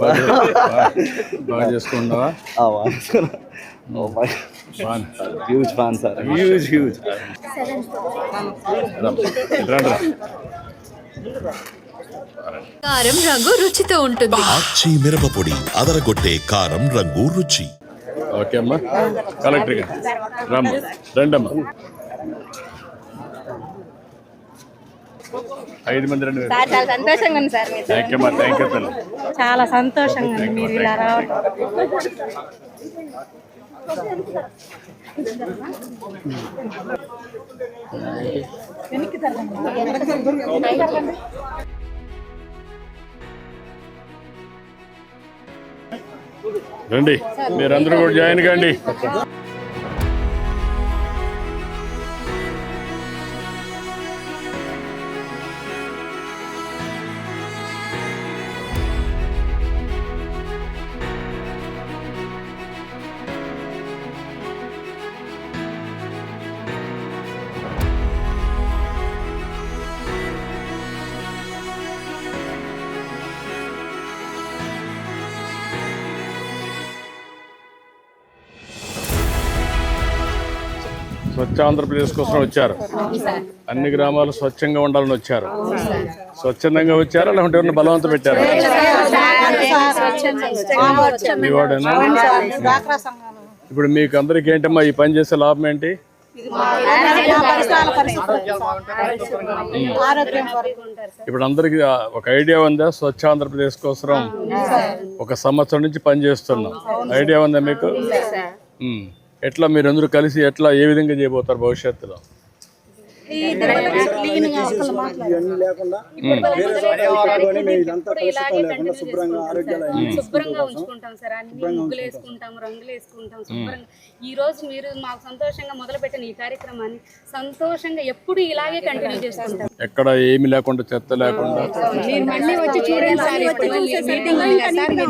బాగా చేసుకున్నావా huge fan. Sir huge huge కారం రంగు రుచితో ఉంటుంది. ఆచి మిరపపొడి అదరగొట్టే కారం రంగు రుచి. ఓకే అమ్మా. కలెక్టర్ గారు రమ్మ. రండమ్మా. ఐదు మంది రెండు సార్ చాలా సంతోషంగా ఉంది సార్ మీరు థ్యాంక్ యూ అమ్మా. థ్యాంక్ యూ తల్లి చాలా సంతోషంగా ఉంది మీరు ఇలా రావడం. రండి మీరందరూ కూడా జాయిన్ కండి. స్వచ్ఛ ఆంధ్రప్రదేశ్ కోసం వచ్చారు. అన్ని గ్రామాలు స్వచ్ఛంగా ఉండాలని వచ్చారు. స్వచ్ఛందంగా వచ్చారా? లేకుంటే ఎవరిని బలవంతం పెట్టారు? ఇప్పుడు మీకు అందరికి ఏంటమ్మా ఈ పని చేసే లాభం ఏంటి? ఇప్పుడు అందరికి ఒక ఐడియా ఉందా? స్వచ్ఛ ఆంధ్రప్రదేశ్ కోసం ఒక సంవత్సరం నుంచి పని చేస్తున్నాం. ఐడియా ఉందా మీకు. ఎట్లా మీరు అందరూ కలిసి ఎట్లా ఏ విధంగా చేయబోతారు భవిష్యత్తులో? శుభ్రంగా ఉంచుకుంటాం సార్. అన్ని ముగ్గులు వేసుకుంటాం రంగులు వేసుకుంటాం శుభ్రంగా. ఈ రోజు మీరు మాకు సంతోషంగా మొదలు పెట్టిన ఈ కార్యక్రమాన్ని సంతోషంగా ఎప్పుడు ఇలాగే కంటిన్యూ చేసుకుంటాం. ఎక్కడ ఏమి లేకుండా చెత్త లేకుండా.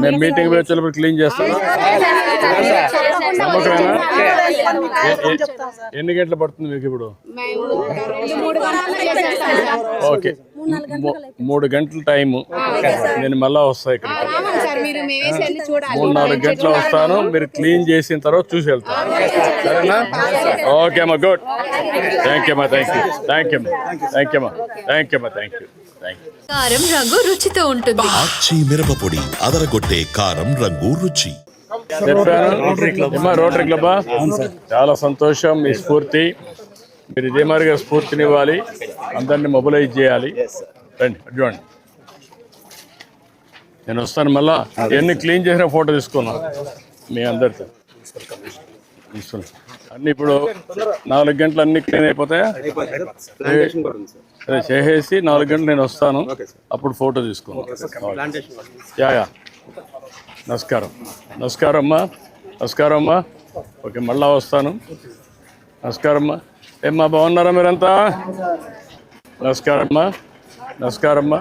మేము మీటింగ్ వచ్చేటప్పుడు క్లీన్ చేస్తాం నమ్మకమేనా ఎ- ఎ- ఎన్ని గంటలు పడుతుంది మీకు ఇప్పుడు. ఓకే. మూడు గంటల టైము. నేను మళ్ళా వస్తా ఇక్కడికి. మూడు నాలుగు గంటలు వస్తాను. మీరు క్లీన్ చేసిన తర్వాత చూసి వెళ్తాను. సరేనా? ఓకే అమ్మా. గుడ్ థ్యాంక్ యూ అమ్మా. Thank you thank you thank you అమ్మా. థ్యాంక్ యూ అమ్మా. థ్యాంక్ యూ థ్యాంక్ యూ కారం రంగు రుచితో ఉంటుంది. ఆచి మిరపపొడి అదరగొట్టే కారం రంగు రుచి. చెప్పాను. రోటరీ క్లబ్బా చాలా సంతోషం మీ స్ఫూర్తి. మీరు ఇదే మాదిరిగా స్ఫూర్తినివ్వాలి. అందరిని మొబిలైజ్ చేయాలి. రండి చూడండి. నేను వస్తాను మళ్ళా. ఎన్ని క్లీన్ చేసిన ఫోటో తీసుకున్నాను మీ అందరితో. తీసుకున్నా. అన్ని ఇప్పుడు నాలుగు గంటలు అన్ని క్లీన్ అయిపోతాయా? అదే చేసేసి నాలుగు గంటలు నేను వస్తాను. అప్పుడు ఫోటో తీసుకున్నాను యా యా. నమస్కారం. నమస్కారం అమ్మా నమస్కారం అమ్మా ఓకే మళ్ళా వస్తాను. నమస్కారం అమ్మా ఏమ్మా బాగున్నారా మీరంతా? నమస్కారం అమ్మా నమస్కారం అమ్మా